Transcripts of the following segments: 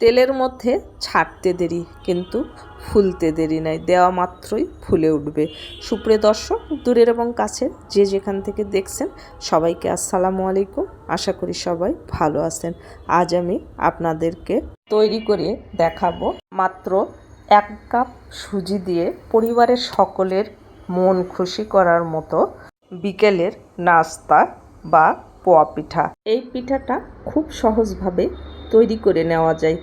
তেলের মধ্যে ছাড়তে দেরি, কিন্তু ফুলতে দেরি নাই। দেওয়া মাত্রই ফুলে উঠবে। সুপ্রিয় দর্শক, দূরের এবং কাছের যে যেখান থেকে দেখছেন, সবাইকে আসসালামু আলাইকুম। আশা করি সবাই ভালো আছেন। আজ আমি আপনাদেরকে তৈরি করে দেখাবো মাত্র এক কাপ সুজি দিয়ে পরিবারের সকলের মন খুশি করার মতো বিকেলের নাস্তা বা পোয়া পিঠা। এই পিঠাটা খুব সহজভাবে তৈরি করে নেওয়া যায়।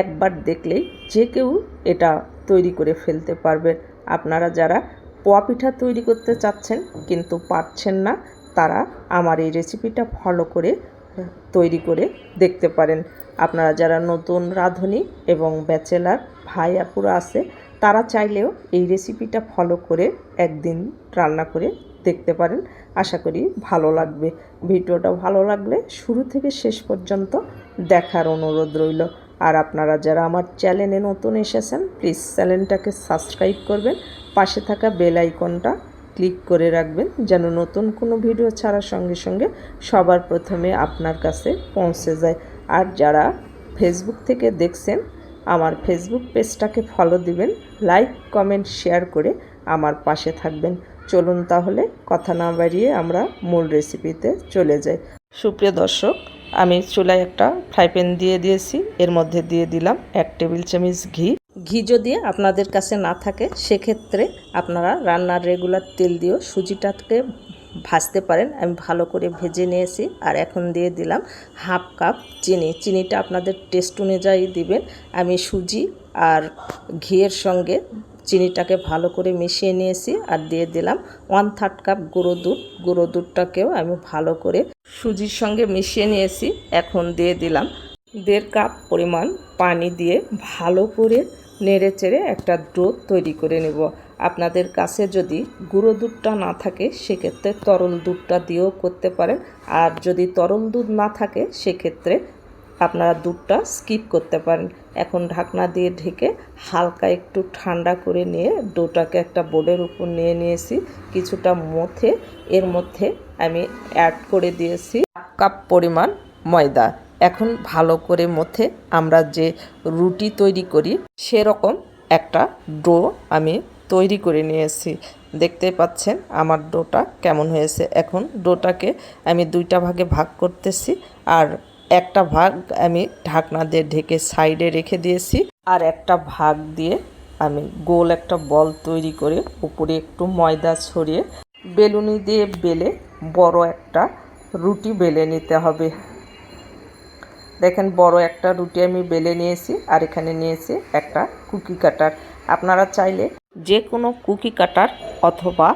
একবার দেখলেই যে কেউ এটা তৈরি করে ফেলতে পারবেন আপনারা যারা পোয়া পিঠা তৈরি করতে চাচ্ছেন কিন্তু পারছেন না, তারা আমার এই রেসিপিটা ফলো করে, তৈরি করে দেখতে পারেন। আপনারা যারা নতুন রাঁধুনি এবং ব্যাচেলার ভাই আপুরা আছে, তারা চাইলেও এই রেসিপিটা ফলো করে একদিন রান্না করে দেখতে পারেন। আশা করি ভালো লাগবে। ভিডিওটা ভালো লাগলে শুরু থেকে শেষ পর্যন্ত দেখার অনুরোধ রইল। আর আপনারা যারা আমার চ্যানেলে নতুন এসেছেন প্লিজ চ্যানেলটাকে সাবস্ক্রাইব করবেন, পাশে থাকা বেল আইকনটা ক্লিক করে রাখবেন, যেন নতুন কোনো ভিডিও ছাড়ার সঙ্গে সঙ্গে সবার প্রথমে আপনার কাছে পৌঁছে যায়। আর যারা ফেসবুক থেকে দেখছেন, আমার ফেসবুক পেজটাকে ফলো দিবেন লাইক কমেন্ট শেয়ার করে আমার পাশে থাকবেন। চলুন তাহলে কথা না বাড়িয়ে আমরা মূল রেসিপিতে চলে যাই। সুপ্রিয় দর্শক আমি চুলায় একটা ফ্রাই প্যান দিয়ে দিয়েছি। এর মধ্যে দিয়ে দিলাম এক টেবিল চামচ ঘি। ঘি যদি আপনাদের কাছে না থাকে, সেক্ষেত্রে আপনারা রান্নার রেগুলার তেল দিয়েও সুজিটাকে ভাজতে পারেন। আমি ভালো করে ভেজে নিয়েছি আর এখন দিয়ে দিলাম হাফ কাপ চিনি। চিনিটা আপনাদের টেস্ট অনুযায়ী দিবেন। আমি সুজি আর ঘিয়ের সঙ্গে চিনিটাকে ভালো করে মিশিয়ে নিয়েছি আর দিয়ে দিলাম ওয়ান থার্ড কাপ গুঁড়ো দুধ। গুঁড়ো দুধটাকেও আমি ভালো করে সুজির সঙ্গে মিশিয়ে নিয়েছি। এখন দিয়ে দিলাম দেড় কাপ পরিমাণ পানি দিয়ে ভালো করে নেড়ে চেড়ে একটা ডো তৈরি করে নেব। আপনাদের কাছে যদি গুঁড়ো দুধটা না থাকে, সেক্ষেত্রে তরল দুধটা দিয়েও করতে পারেন। আর যদি তরল দুধ না থাকে, সেক্ষেত্রে আপনারা দুধটা স্কিপ করতে পারেন। এখন ঢাকনা দিয়ে ঢেকে হালকা একটু ঠান্ডা করে নিয়ে ডোটাকে একটা বোর্ডের উপর নিয়ে নিয়েছি। কিছুটা মথে এর মধ্যে আমি অ্যাড করে দিয়েছি কাপ পরিমাণ ময়দা। এখন ভালো করে মথে আমরা যে রুটি তৈরি করি, সেরকম একটা ডো আমি তৈরি করে নিয়েছি। দেখতে পাচ্ছেন আমার ডোটা কেমন হয়েছে। এখন ডোটাকে আমি দুইটা ভাগে ভাগ করতেছি। আর একটা ভাগ আমি ঢাকনা দিয়ে ঢেকে সাইডে রেখে দিয়েছি আর একটা ভাগ দিয়ে আমি গোল একটা বল তৈরি করে উপরে একটু ময়দা ছড়িয়ে বেলুনি দিয়ে বেলে বড় একটা রুটি বেলে নিতে হবে। দেখেন বড় একটা রুটি আমি বেলে নিয়েছি আর এখানে নিয়েছি একটা কুকি কাটার। আপনারা চাইলে যে কোনো কুকি কাটার অথবা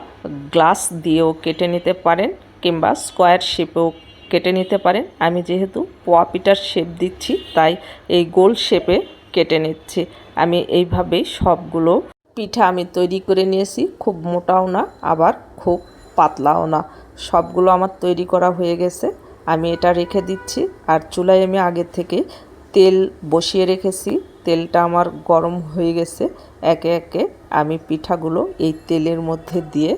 গ্লাস দিয়েও কেটে নিতে পারেন কিংবা স্কোয়ার শেপেও কেটে নিতে পারেন। আমি যেহেতু পোয়া পিঠার শেপ দিচ্ছি, তাই এই গোল শেপে কেটে নিচ্ছি। আমি এইভাবেই সবগুলো পিঠা আমি তৈরি করে নিয়েছি। খুব মোটাও না, আবার খুব পাতলাও না। সবগুলো আমার তৈরি করা হয়ে গেছে। আমি এটা রেখে দিচ্ছি। আর চুলায় আমি আগে থেকে তেল বসিয়ে রেখেছি। তেলটা আমার গরম হয়ে গেছে। একে একে আমি পিঠাগুলো এই তেলের মধ্যে দিয়ে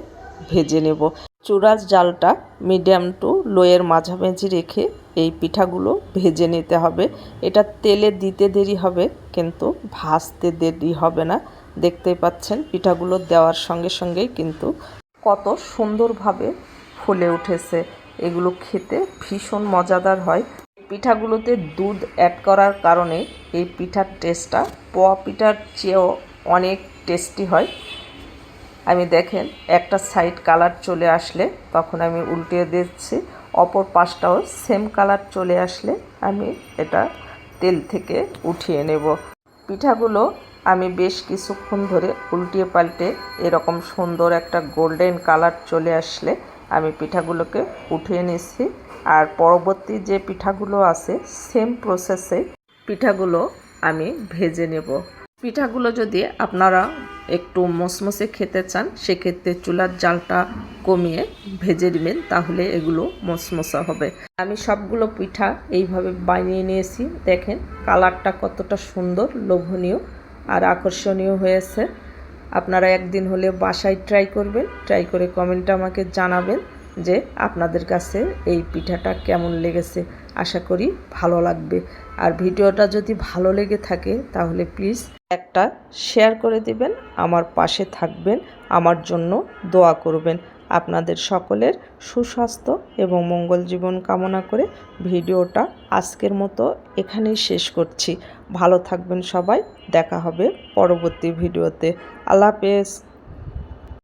ভেজে নেব। চূড়ার জালটা মিডিয়াম টু লোয়ের মাঝামাঝি রেখে এই পিঠাগুলো ভেজে নিতে হবে। এটা তেলে দিতে দেরি হবে, কিন্তু ভাজতে দেরি হবে না। দেখতেই পাচ্ছেন, পিঠাগুলো দেওয়ার সঙ্গে সঙ্গেই কিন্তু কত সুন্দরভাবে ফুলে উঠেছে। এগুলো খেতে ভীষণ মজাদার হয়। পিঠাগুলোতে দুধ অ্যাড করার কারণে এই পিঠার টেস্টটা পোয়া পিঠার চেয়েও অনেক টেস্টি হয়। আমি দেখেন, একটা সাইড কালার চলে আসলে, তখন আমি উল্টিয়ে দিচ্ছি, অপর পাশটাও সেম কালার চলে আসলে, আমি এটা তেল থেকে উঠিয়ে নেব। পিঠাগুলো আমি বেশ কিছুক্ষণ ধরে উল্টিয়ে পাল্টে এরকম সুন্দর একটা গোল্ডেন কালার চলে আসলে, আমি পিঠাগুলোকে উঠিয়ে নিচ্ছি। আর পরবর্তী যে পিঠাগুলো আছে সেম প্রসেসে পিঠাগুলো আমি ভেজে নেব। পিঠাগুলো যদি আপনারা একটু মসমসে খেতে চান, সেক্ষেত্রে চুলার জালটা কমিয়ে ভেজে নেবেন তাহলে এগুলো মসমসা হবে। আমি সবগুলো পিঠা এইভাবে বানিয়ে নিয়েছি। দেখেন, কালারটা কতটা সুন্দর, লোভনীয় আর আকর্ষণীয় হয়েছে। আপনারা একদিন হলে বাসায় ট্রাই করবেন। ট্রাই করে কমেন্টে আমাকে জানাবেন যে আপনাদের কাছে এই পিঠাটা কেমন লেগেছে। আশা করি ভালো লাগবে। আর ভিডিওটা যদি ভালো লেগে থাকে তাহলে প্লিজ একটা শেয়ার করে দিবেন, আমার পাশে থাকবেন, আমার জন্য দোয়া করবেন। আপনাদের সকলের সুস্বাস্থ্য এবং মঙ্গল জীবন কামনা করে ভিডিওটা আজকের মতো এখানেই শেষ করছি। ভালো থাকবেন সবাই, দেখা হবে পরবর্তী ভিডিওতে। আল্লাহ হাফেজ।